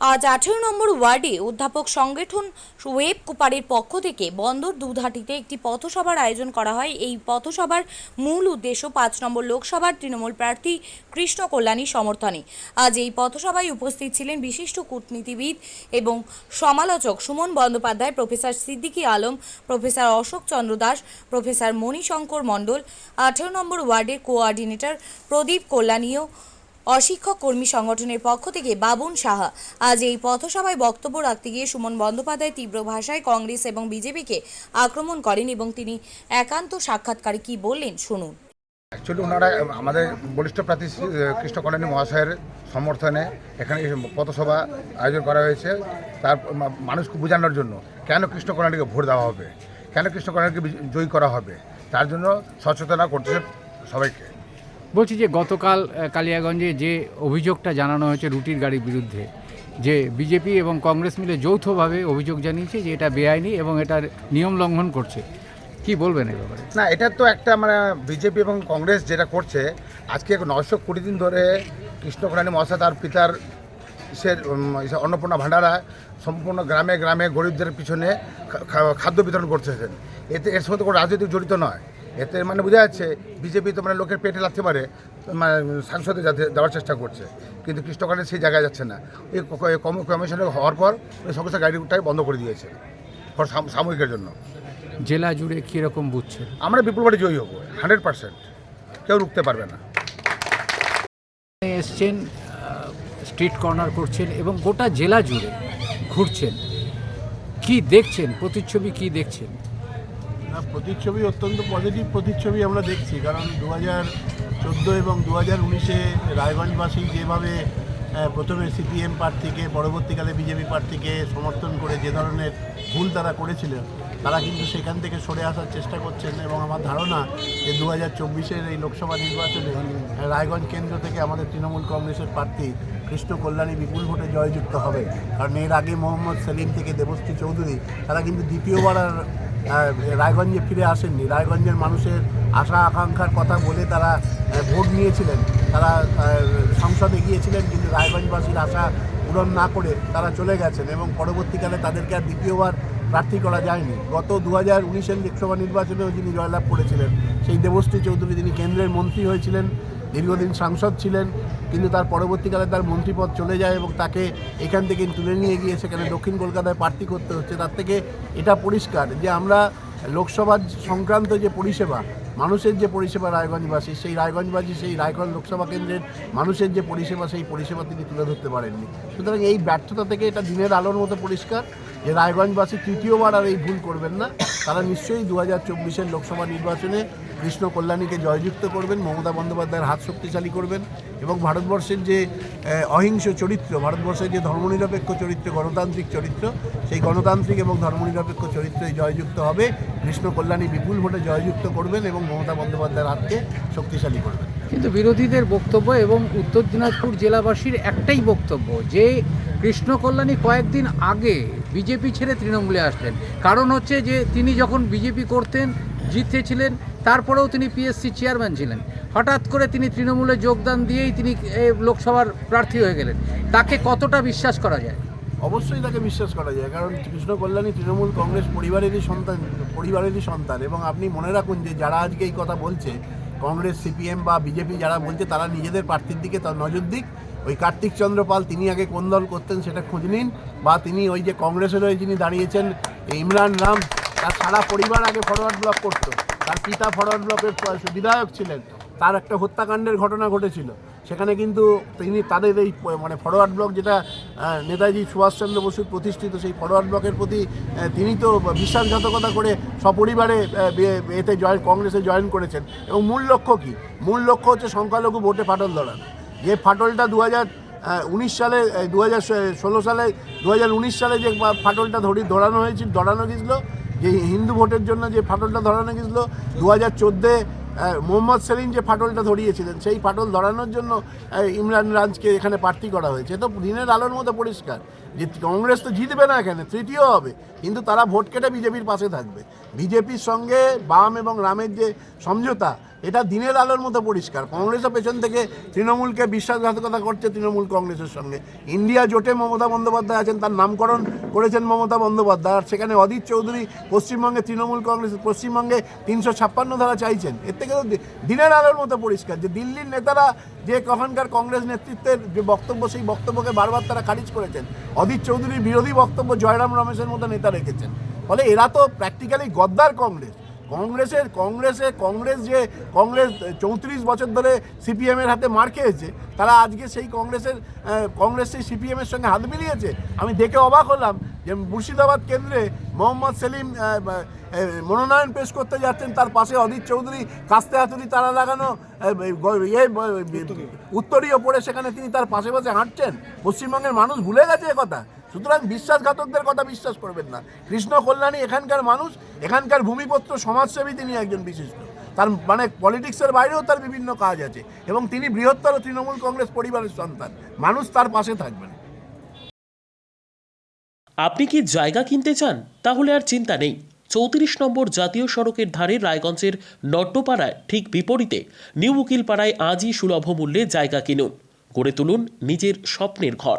আজ আঠেরো নম্বর ওয়ার্ডে অধ্যাপক সংগঠন ওয়েব কুপারের পক্ষ থেকে বন্দর দুধাটিতে একটি পথসভার আয়োজন করা হয়। এই পথসভার মূল উদ্দেশ্য পাঁচ নম্বর লোকসভার তৃণমূল প্রার্থী কৃষ্ণ কল্যাণী সমর্থনে। আজ এই পথসভায় উপস্থিত ছিলেন বিশিষ্ট কূটনীতিবিদ এবং সমালোচক Suman Bandyopadhyay, professor Siddiqui Alam, professor Ashok Chandra Das, professor Manishankar Mondal, আঠেরো নম্বর ওয়ার্ডের কোঅর্ডিনেটর প্রদীপ কল্যাণীয় অশিক্ষক কর্মী সংগঠনের পক্ষ থেকে বাবুন সাহা আজ এই পথসভায় বক্তব্য রাখতে গিয়ে সুমন বন্দ্যোপাধ্যায় তীব্র ভাষায় কংগ্রেস এবং বিজেপিকে আক্রমণ করেন এবং তিনি একান্ত সাক্ষাৎকারে কি বললেন শুনুন। অ্যাকচুয়ালি ওনারা আমাদের বলিষ্ঠ প্রার্থী কৃষ্ণ কল্যাণী মহাশয়ের সমর্থনে এখানে পথসভা আয়োজন করা হয়েছে। তার মানুষকে বোঝানোর জন্য কেন কৃষ্ণ কল্যাণীকে ভোট দেওয়া হবে? কেন কৃষ্ণ কল্যাণীকে জয়ী করা হবে? তার জন্য সচেতনা করতেছে সবাইকে। বলছি যে গতকাল কালিয়াগঞ্জে যে অভিযোগটা জানানো হয়েছে রুটির গাড়ির বিরুদ্ধে, যে বিজেপি এবং কংগ্রেস মিলে যৌথভাবে অভিযোগ জানিয়েছে যে এটা বেআইনি এবং এটার নিয়ম লঙ্ঘন করছে। কি বলবেন এ ব্যাপারে? না, এটা তো একটা মানে বিজেপি এবং কংগ্রেস যেটা করছে, আজকে নশো কুড়ি দিন ধরে কৃষ্ণ কল্যাণী মহাশয়, তার পিতার সে অন্নপূর্ণা ভাণ্ডারা সম্পূর্ণ গ্রামে গ্রামে গরিবদের পিছনে খাদ্য বিতরণ করতেছেন এতে এর সঙ্গে তো কোনো রাজনৈতিক জড়িত নয়। এতে মানে বোঝা যাচ্ছে বিজেপি তো মানে লোকের পেটে লাগতে পারে মানে সাংসদে যাতে দেওয়ার চেষ্টা করছে কিন্তু কৃষ্ণ কল্যাণী সেই জায়গায় যাচ্ছে না। এই কমিশনে হওয়ার পর ওই সমস্ত গাড়িটাই বন্ধ করে দিয়েছে সাম- সাময়িকের জন্য। জেলা জুড়ে কীরকম বুঝছে? আমরা বিপুলবাড়ি জয়ী হব হান্ড্রেড পার্সেন্ট কেউ রুখতে পারবে না। এসছেন স্ট্রিট কর্নার করছেন এবং গোটা জেলা জুড়ে ঘুরছেন। কি দেখছেন? প্রতিচ্ছবি কি দেখছেন? না, প্রতিচ্ছবি অত্যন্ত পজিটিভ প্রতিচ্ছবি আমরা দেখছি, কারণ দু হাজার চোদ্দ এবং দু হাজার উনিশে রায়গঞ্জবাসী যেভাবে প্রথমে সিপিএম প্রার্থীকে, পরবর্তীকালে বিজেপি প্রার্থীকে সমর্থন করে যে ধরনের ভুল তারা করেছিলেন, তারা কিন্তু সেখান থেকে সরে আসার চেষ্টা করছেন এবং আমার ধারণা যে দু হাজার চব্বিশের এই লোকসভা নির্বাচনে রায়গঞ্জ কেন্দ্র থেকে আমাদের তৃণমূল কংগ্রেসের প্রার্থী কৃষ্ণ কল্যাণী বিপুল ভোটে জয়যুক্ত হবে। কারণ এর আগে মোহাম্মদ সেলিম থেকে দেবশ্রী চৌধুরী, তারা কিন্তু দ্বিতীয়বার রায়গঞ্জে ফিরে আসেননি। রায়গঞ্জের মানুষের আশা আকাঙ্ক্ষার কথা বলে তারা ভোট নিয়েছিলেন। তারা সংসদে গিয়েছিলেন, কিন্তু রায়গঞ্জবাসীর আশা পূরণ না করে তারা চলে গেছেন এবং পরবর্তীকালে তাদেরকে আর দ্বিতীয়বার প্রার্থী করা যায়নি। গত দু হাজার উনিশের লোকসভা নির্বাচনেও যিনি জয়লাভ করেছিলেন, সেই দেবশ্রী চৌধুরী যিনি কেন্দ্রের মন্ত্রী হয়েছিলেন। দীর্ঘদিন সাংসদ ছিলেন, কিন্তু তার পরবর্তীকালে তার মন্ত্রীপদ চলে যায় এবং তাকে এখান থেকে তুলে নিয়ে গিয়ে সেখানে দক্ষিণ কলকাতায় প্রার্থী করতে হচ্ছে। তার থেকে এটা পরিষ্কার যে আমরা লোকসভা সংক্রান্ত যে পরিষেবা, মানুষের যে পরিষেবা রায়গঞ্জবাসী, সেই রায়গঞ্জবাসী, সেই রায়গঞ্জ লোকসভা কেন্দ্রের মানুষের যে পরিষেবা, সেই পরিষেবা তিনি তুলে ধরতে পারেননি। সুতরাং এই ব্যর্থতা থেকে এটা দিনের আলোর মতো পরিষ্কার যে রায়গঞ্জবাসী তৃতীয়বার আর এই ভুল করবেন না। তারা নিশ্চয়ই দু হাজার চব্বিশের লোকসভা নির্বাচনে কৃষ্ণ কল্যাণীকে জয়যুক্ত করবেন, মমতা বন্দ্যোপাধ্যায়ের হাত শক্তিশালী করবেন এবং ভারতবর্ষের যে অহিংস চরিত্র, ভারতবর্ষের যে ধর্মনিরপেক্ষ চরিত্র, গণতান্ত্রিক চরিত্র, সেই গণতান্ত্রিক এবং ধর্মনিরপেক্ষ চরিত্রে জয়যুক্ত হবে। কৃষ্ণ কল্যাণী বিপুল ভোটে জয়যুক্ত করবেন এবং মমতা বন্দ্যোপাধ্যায়ের হাতকে শক্তিশালী করবেন। কিন্তু বিরোধীদের বক্তব্য এবং উত্তর দিনাজপুর জেলাবাসীর একটাই বক্তব্য যে, কৃষ্ণ কল্যাণী কয়েকদিন আগে বিজেপি ছেড়ে তৃণমূলে আসলেন। কারণ হচ্ছে যে, তিনি যখন বিজেপি করতেন, জিতেছিলেন তারপরেও তিনি পিএসসি চেয়ারম্যান ছিলেন। হঠাৎ করে তিনি তৃণমূলে যোগদান দিয়েই তিনি লোকসভার প্রার্থী হয়ে গেলেন। তাকে কতটা বিশ্বাস করা যায়? অবশ্যই তাকে বিশ্বাস করা যায়, কারণ কৃষ্ণ কল্যাণী তৃণমূল কংগ্রেস পরিবারেরই সন্তান পরিবারেরই সন্তান এবং আপনি মনে রাখুন যে যারা আজকে এই কথা বলছে, কংগ্রেস সিপিএম বা বিজেপি যারা বলছে, তারা নিজেদের প্রার্থীর দিকে তার নজর দিক। ওই কার্তিক চন্দ্র পাল, তিনি আগে কোন দল করতেন সেটা খোঁজ নিন বা তিনি ওই যে কংগ্রেসের হয়ে যিনি দাঁড়িয়েছেন ইমরান রাম, তার সারা পরিবার আগে ফরওয়ার্ড ব্লক করতো। তার পিতা ফরওয়ার্ড ব্লকের বিধায়ক ছিলেন। তার একটা হত্যাকাণ্ডের ঘটনা ঘটেছিল। সেখানে কিন্তু তিনি তাদের এই মানে ফরওয়ার্ড ব্লক যেটা নেতাজি সুভাষচন্দ্র বসুর প্রতিষ্ঠিত সেই ফরওয়ার্ড ব্লকের প্রতি তিনি তো বিশ্বাসঘাতকতা করে সপরিবারে এতে জয়েন কংগ্রেসে জয়েন করেছেন। এবং মূল লক্ষ্য কী? মূল লক্ষ্য হচ্ছে সংখ্যালঘু ভোটে ফাটল ধরানো যে ফাটলটা দু উনিশ সালে দু হাজার ষোলো সালে দু হাজার উনিশ সালে যে ফাটলটা ধরি, ধরানো হয়েছিল, ধরানো গেছিল যে হিন্দু ভোটের জন্য যে ফাটলটা ধরানো গেছিল দু হাজার চোদ্দে মোহাম্মদ সেলিম যে ফাটলটা ধরিয়েছিলেন, সেই ফাটল ধরানোর জন্য ইমরান রাজকে এখানে প্রার্থী করা হয়েছে। তো দিনের আলোর মতো পরিষ্কার যে কংগ্রেস তো জিতবে না এখানে, তৃতীয় হবে। কিন্তু তারা ভোট কেটে বিজেপির পাশে থাকবে। বিজেপির সঙ্গে বাম এবং রামের যে সমঝোতা এটা দিনের আলোর মতো পরিষ্কার। কংগ্রেসও পেছন থেকে তৃণমূলকে বিশ্বাসঘাতকতা করছে তৃণমূল কংগ্রেসের সঙ্গে। ইন্ডিয়া জোটে মমতা বন্দ্যোপাধ্যায় আছেন, তার নামকরণ করেছেন মমতা বন্দ্যোপাধ্যায়। আর সেখানে অদিত চৌধুরী পশ্চিমবঙ্গে, তৃণমূল কংগ্রেস পশ্চিমবঙ্গে তিনশো ছাপ্পান্ন ধারা চাইছেন। এর থেকে তো দিনের আলোর মতো পরিষ্কার যে দিল্লির নেতারা যে কখনকার কংগ্রেস নেতৃত্বের যে বক্তব্য, সেই বক্তব্যকে বারবার তারা খারিজ করেছেন। অদিত চৌধুরীর বিরোধী বক্তব্য জয়রাম রমেশের মতো নেতা রেখেছেন। ফলে এরা তো প্র্যাকটিক্যালি গদ্দার কংগ্রেস। কংগ্রেসের কংগ্রেসে কংগ্রেস যে কংগ্রেস চৌত্রিশ বছর ধরে সিপিএমের হাতে মার খেয়েছে তারা আজকে সেই কংগ্রেসের কংগ্রেস সেই সিপিএমের সঙ্গে হাত মিলিয়েছে। আমি দেখে অবাক হলাম যে মুর্শিদাবাদ কেন্দ্রে মোহাম্মদ সেলিম মনোনয়ন পেশ করতে যাচ্ছেন তার পাশে অদিত চৌধুরী কাস্তে হাতুড়ি তারা লাগানো ইয়ে উত্তরীয়। পড়ে সেখানে তিনি তার পাশে পাশে হাঁটছেন। পশ্চিমবঙ্গের মানুষ ভুলে গেছে কথা। সুতরাং বিশ্বাসঘাতকদের কথা বিশ্বাস করবেন না। কৃষ্ণ কল্যাণী এখানকার মানুষ, এখানকার ভূমিপত্র সমাজসেবী তিনি একজন বিশিষ্ট। তার মানে পলিটিক্সের বাইরেও তার বিভিন্ন কাজ আছে এবং তিনি বৃহত্তর তৃণমূল কংগ্রেস পরিবারের সন্তান। মানুষ তার পাশে থাকবেন। আপনি কি জায়গা কিনতে চান? তাহলে আর চিন্তা নেই। চৌত্রিশ নম্বর জাতীয় সড়কের ধারে রায়গঞ্জের নট্টপাড়ায় ঠিক বিপরীতে নিউ উকিলপাড়ায় আজই সুলভ মূল্যে জায়গা কিনুন। গড়ে তুলুন নিজের স্বপ্নের ঘর।